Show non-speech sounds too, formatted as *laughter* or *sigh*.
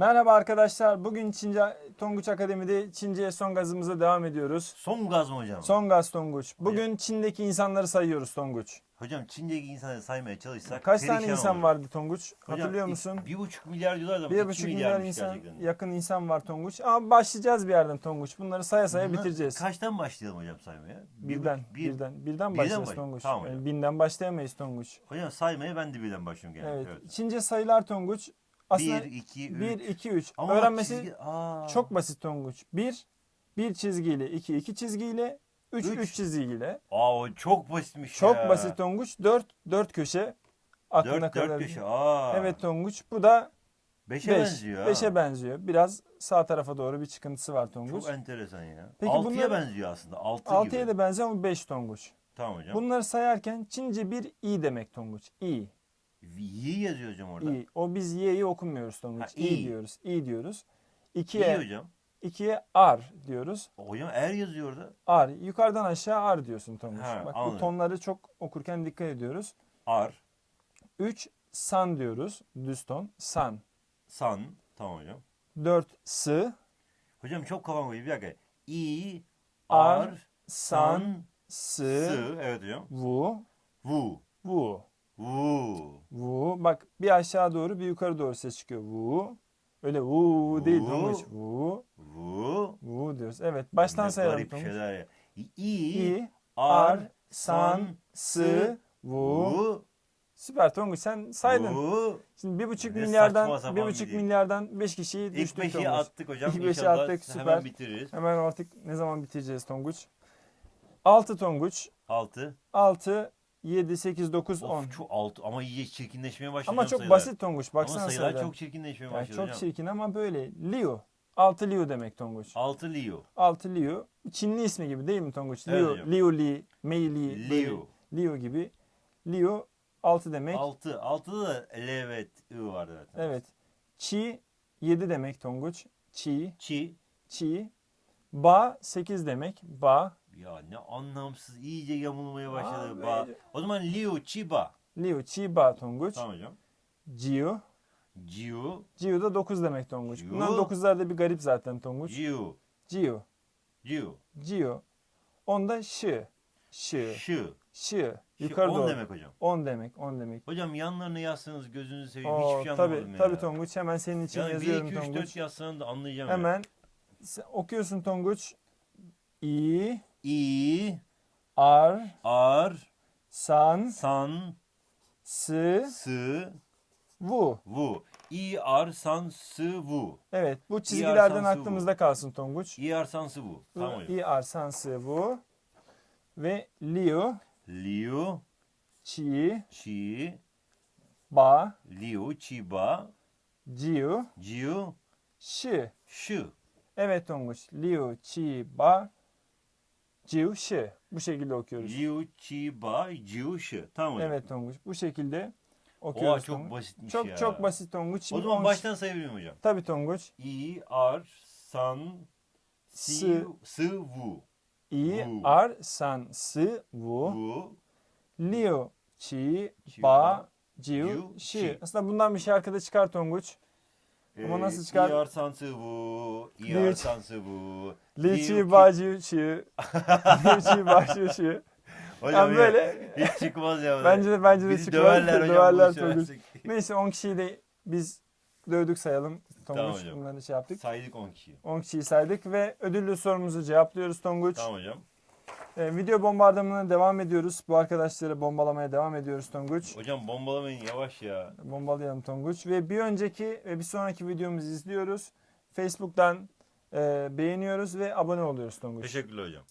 Merhaba arkadaşlar. Bugün Çince Tonguç Akademi'de Çince'ye son gazımıza devam ediyoruz. Son gaz mı hocam? Son gaz Tonguç. Bugün Çin'deki insanları sayıyoruz Tonguç. Hocam Çin'deki insanı saymaya çalışsak Kaç tane insan oluruz. vardı Tonguç? Hocam, Hatırlıyor musun? Bir buçuk milyar diyorlar da Bir buçuk milyar insan, gerçekten. yakın insan var Tonguç. Ama başlayacağız bir yerden Tonguç. Bunları saya saya Bunlar- bitireceğiz. Kaçtan başlayalım hocam saymaya? Bir birden, bir- birden, birden baş- başlayacağız Tonguç. Tamam Yani hocam. binden başlayamayız Tonguç. Hocam saymaya ben de birden başlıyorum genelde. Evet. Evet. Çince sayılar Tonguç. Aslında 1, 2, 3. 1, 2, 3. Ama Öğrenmesi çizgi- Aa. çok basit Tonguç. 1, 1 çizgiyle, 2, 2 çizgiyle, 3, Üç. 3 çizgiyle. Aa o çok basitmiş Çok ya. basit Tonguç. 4, 4 köşe. Aklına 4, kadar. 4 köşe. Aa. Evet Tonguç. Bu da 5'e 5. benziyor. ha. 5'e benziyor. Biraz sağ tarafa doğru bir çıkıntısı var Tonguç. Çok enteresan ya. Peki 6'ya bunları- benziyor aslında. 6 6'ya gibi. da benziyor ama 5 Tonguç. Tamam hocam. Bunları sayarken Çince bir i demek Tonguç. İ. İyi yazıyor hocam orada. İ. O biz y'yi okumuyoruz Tonguç. Ha, İ i. diyoruz. İ diyoruz. İyi 2'ye hocam. 2'ye ar diyoruz. Hocam er yazıyor orada. Ar. Yukarıdan aşağı ar diyorsun Tonguç. Ha, Bak bu anladım. tonları çok okurken dikkat ediyoruz. Ar. 3 san diyoruz. Düz ton. San. San. Tamam hocam. 4 sı. Hocam çok kafam koyuyor. Bir dakika. İ, Ar, ar, San. san, Sı. sı. Evet hocam. Vu. Vu. Vu. Vu. Vu. Bak bir aşağı doğru bir yukarı doğru ses çıkıyor. Vu. Öyle vu değil Vu. Tonguç. Vu. Vu. Vu diyoruz. Evet baştan Ne sayalım Tonguç. şeyler ya. İ, İ, ar, san, sı, vu. vu. Süper Tonguç sen saydın. Vu. Şimdi bir buçuk Ne milyardan bir buçuk şey. milyardan beş kişiyi İlk düştük beşi Tonguç. attık hocam. İlk beşi İnşallah attık, süper. hemen bitiririz. Hemen artık ne zaman bitireceğiz Tonguç? 6 Tonguç. Altı. 6, 7, 8, 9, 10. Of, çok altı ama iyice çirkinleşmeye başladı. Ama çok sayılar. basit Tonguç. Baksana Ama sayılar çok çirkinleşmeye Yani başladı çok hocam. çirkin ama böyle. Liu. 6 Liu demek Tonguç. Altı Liu. 6 Liu. Çinli ismi gibi değil mi Tonguç? Evet Liu, hocam. Liu Li, Mei Li. böyle Liu. Liu gibi. Liu 6 demek. Altı. Altıda da L ve I vardı zaten. Evet. Çi 7 demek Tonguç. Çi, Çi. çi. Ba 8 demek. Ba. Ya ne anlamsız iyice yamulmaya başladı. Abi. Ba. O zaman Liu Chiba. Liu, çi, ba Tonguç. Tamam hocam. Jiu. Jiu. Jiu da 9 demek Tonguç. Jiu. Bunların 9'lar da bir garip zaten Tonguç. Jiu. Jiu. Jiu. Jiu. Onda şı. Şı. Şı. Şı. Yukarı on doğru. demek hocam. 10 demek. 10 demek. Hocam yanlarına yazsanız gözünüzü seveyim. Oo, Hiçbir şey anlamadım tabii, ya. tabii Tonguç. Hemen senin için Yani 1, yazıyorum 2, 3, Tonguç. 4 yazsanız da anlayacağım. ya. Hemen sen okuyorsun Tonguç. İ, İ, ar, ar, san, san, sı, sı, vu. vu. İ, ar, san, sı, vu. Evet bu çizgilerden aklımızda kalsın Tonguç. İ, ar, san, sı, vu. Tamam. İ, ar, san, sı, vu. Ve liu, Liu, çi, Çi, ba, Liu, Chiba, jiu, Jiu, şı. Şı. Evet Tonguç. Liu, çi, ba, jiu, şı. Bu şekilde okuyoruz. Liu, Chiba, Jiu, Şı. Tamam hocam. Evet Tonguç. Bu şekilde Oha okuyoruz çok Tonguç. basitmiş Çok ya. çok basit Tonguç. O zaman on- baştan sayabilir miyim hocam? Tabii Tonguç. İ, ar, san, si, sı, vu. İ, ar, san, sı, vu. Vu, Liu, Çi, ba, ba, jiu, jiu, şi. Aslında bundan bir şarkıda çıkar Tonguç. Ama Ee, nasıl çıkar? İ, ar, san, sı, vu. İ, Liu, ar, Çi- san, sı, vu. Li, *laughs* Liu, çi, ba, jiu, şi. Liu, çi, ba, jiu, şi. Hocam Yani ya, böyle Hiç çıkmaz ya. bence de bence de Bizi çıkmaz. döverler hocam. Döverler söylersek. *laughs* Neyse 10 kişiyi de biz dövdük sayalım. Tonguç Tamam hocam. bunları şey yaptık. Saydık 10 kişiyi. 10 kişiyi saydık ve ödüllü sorumuzu cevaplıyoruz Tonguç. Tamam hocam. Ee, video bombardımanına devam ediyoruz. Bu arkadaşları bombalamaya devam ediyoruz Tonguç. Hocam bombalamayın yavaş ya. Bombalayalım Tonguç. Ve bir önceki ve bir sonraki videomuzu izliyoruz. Facebook'tan e, beğeniyoruz ve abone oluyoruz Tonguç. Teşekkürler hocam.